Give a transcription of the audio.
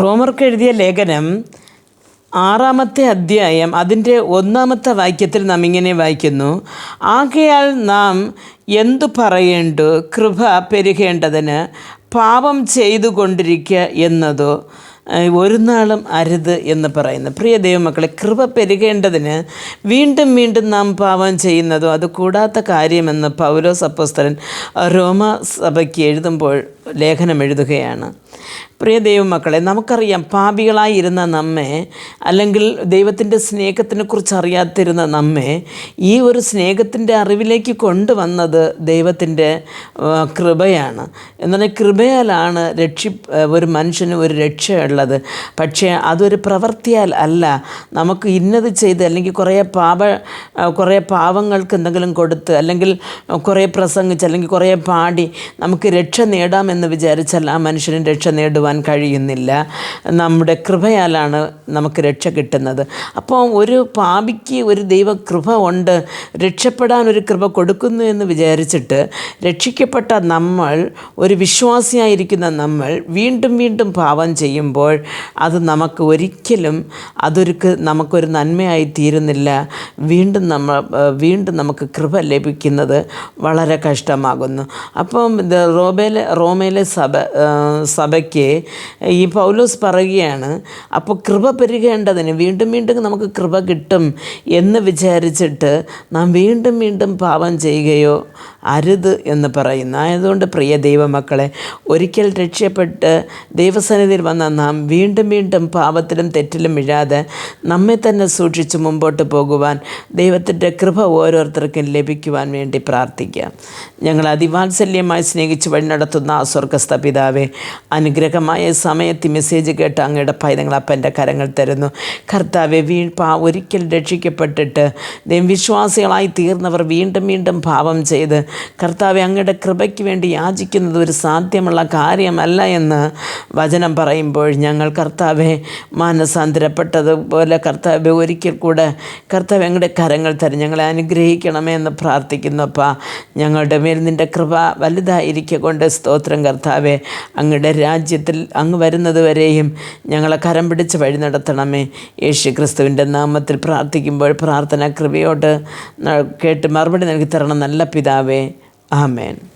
റോമർക്ക് എഴുതിയ ലേഖനം ആറാമത്തെ അധ്യായം അതിന്റെ ഒന്നാമത്തെ വാക്യത്തിൽ നാം ഇങ്ങനെ വായിക്കുന്നു ആകയാൽ നാം എന്തു പറയേണ്ടു? കൃപ പെരുകേണ്ടതിന് പാപം ചെയ്തു കൊണ്ടിരിക്കുക എന്നതോ? ഒരു നാളും അരുത് എന്ന് പറയുന്നു. പ്രിയ ദൈവമക്കളെ കൃപ പെരുകേണ്ടതിന് വീണ്ടും വീണ്ടും നാം പാപം ചെയ്യുന്നതോ അത് കൂടാത്ത കാര്യമെന്ന് പൗലോ സപ്പോസ്തരൻ റോമ സഭയ്ക്ക് എഴുതുമ്പോൾ ലേഖനം എഴുതുകയാണ്. പ്രിയ ദൈവമക്കളെ നമുക്കറിയാം പാപികളായിരുന്ന നമ്മെ അല്ലെങ്കിൽ ദൈവത്തിന്റെ സ്നേഹത്തിനെ കുറിച്ച് അറിയാത്തിരുന്ന നമ്മെ ഈ ഒരു സ്നേഹത്തിന്റെ അറിവിലേക്ക് കൊണ്ടുവന്നത് ദൈവത്തിന്റെ കൃപയാണ്. എന്നാൽ കൃപയാലാണ് രക്ഷി ഒരു മനുഷ്യന് ഒരു രക്ഷയുള്ളത് പക്ഷേ അതൊരു പ്രവൃത്തിയാൽ അല്ല. നമുക്ക് ഇന്നത് ചെയ്ത് അല്ലെങ്കിൽ കുറേ പാപ കുറേ പാവങ്ങൾക്ക് എന്തെങ്കിലും കൊടുത്ത് അല്ലെങ്കിൽ കുറേ പ്രസംഗിച്ച് അല്ലെങ്കിൽ കുറേ പാടി നമുക്ക് രക്ഷ നേടാമെന്ന് വിചാരിച്ചാൽ ആ മനുഷ്യന് രക്ഷ നേടുവാൻ കഴിയുന്നില്ല. നമ്മുടെ കൃപയാലാണ് നമുക്ക് രക്ഷ കിട്ടുന്നത്. അപ്പോൾ ഒരു പാപിക്ക് ഒരു ദൈവ കൃപ ഉണ്ട്. രക്ഷപ്പെടാൻ ഒരു കൃപ കൊടുക്കുന്നു എന്ന് വിചാരിച്ചിട്ട് രക്ഷിക്കപ്പെട്ട നമ്മൾ ഒരു വിശ്വാസിയായിരിക്കുന്ന നമ്മൾ വീണ്ടും വീണ്ടും പാപം ചെയ്യുമ്പോൾ അത് നമുക്ക് ഒരിക്കലും അതൊരു ക- നമുക്കൊരു നന്മയായി തീരുന്നില്ല. വീണ്ടും നമ്മൾ വീണ്ടും നമുക്ക് കൃപ ലഭിക്കുന്നത് വളരെ കഷ്ടമാകുന്നു. അപ്പം ഇത് റോബേലെ റോമയിലെ സഭ സഭയ്ക്ക് ഈ പൗലോസ് പറയുകയാണ് അപ്പോൾ കൃപ പെരുകേണ്ടതിന് വീണ്ടും വീണ്ടും നമുക്ക് കൃപ കിട്ടും എന്ന് വിചാരിച്ചിട്ട് നാം വീണ്ടും വീണ്ടും പാപം ചെയ്യുകയോ അരുത് എന്ന് പറയുന്നു. ആയതുകൊണ്ട് പ്രിയ ദൈവമക്കളെ ഒരിക്കൽ രക്ഷപ്പെട്ട് ദൈവസന്നിധിയിൽ വന്ന നാം വീണ്ടും വീണ്ടും പാപത്തിലും തെറ്റിലും വീഴാതെ നമ്മെ തന്നെ സൂക്ഷിച്ച് മുമ്പോട്ട് പോകുവാൻ ദൈവത്തിന്റെ കൃപ ഓരോരുത്തർക്കും ലഭിക്കുവാൻ വേണ്ടി പ്രാർത്ഥിക്കാം. ഞങ്ങൾ അതിവാത്സല്യമായി സ്നേഹിച്ച് വഴി നടത്തുന്ന ആ സ്വർഗസ്ഥ പിതാവെ അനുഗ്രഹമായ സമയത്ത് മെസ്സേജ് കേട്ട് അങ്ങയുടെ പൈതങ്ങൾ അപ്പന്റെ കരങ്ങൾ തരുന്നു. കർത്താവെ വീ പാ ഒരിക്കൽ രക്ഷിക്കപ്പെട്ടിട്ട് ദൈവവിശ്വാസികളായി തീർന്നവർ വീണ്ടും വീണ്ടും പാപം ചെയ്ത് കർത്താവെ അങ്ങയുടെ കൃപയ്ക്ക് വേണ്ടി യാചിക്കുന്നത് ഒരു സാധ്യമുള്ള കാര്യമല്ല എന്ന് വചനം പറയുമ്പോൾ ഞങ്ങൾ കർത്താവെ മാനസാന്തരപ്പെട്ടതുപോലെ കർത്താവെ ഒരിക്കൽ കൂടെ കർത്താവ് അങ്ങയുടെ കരങ്ങൾ തരും. ഞങ്ങളെ അനുഗ്രഹിക്കണമേ എന്ന് പ്രാർത്ഥിക്കുന്നപ്പാ ഞങ്ങളുടെ മേൽ നിന്റെ കൃപ വലുതായിരിക്കുക കൊണ്ട് സ്തോത്രം കർത്താവെ. അങ്ങയുടെ രാജ്യത്തിൽ അങ്ങ് വരുന്നതുവരെയും ഞങ്ങളെ കരം പിടിച്ച് വഴി നടത്തണമേ. യേശു ക്രിസ്തുവിന്റെ നാമത്തിൽ പ്രാർത്ഥിക്കുമ്പോൾ പ്രാർത്ഥന കൃപയോട് കേട്ട് മറുപടി നൽകി തരണം. നല്ല പിതാവേ Amen.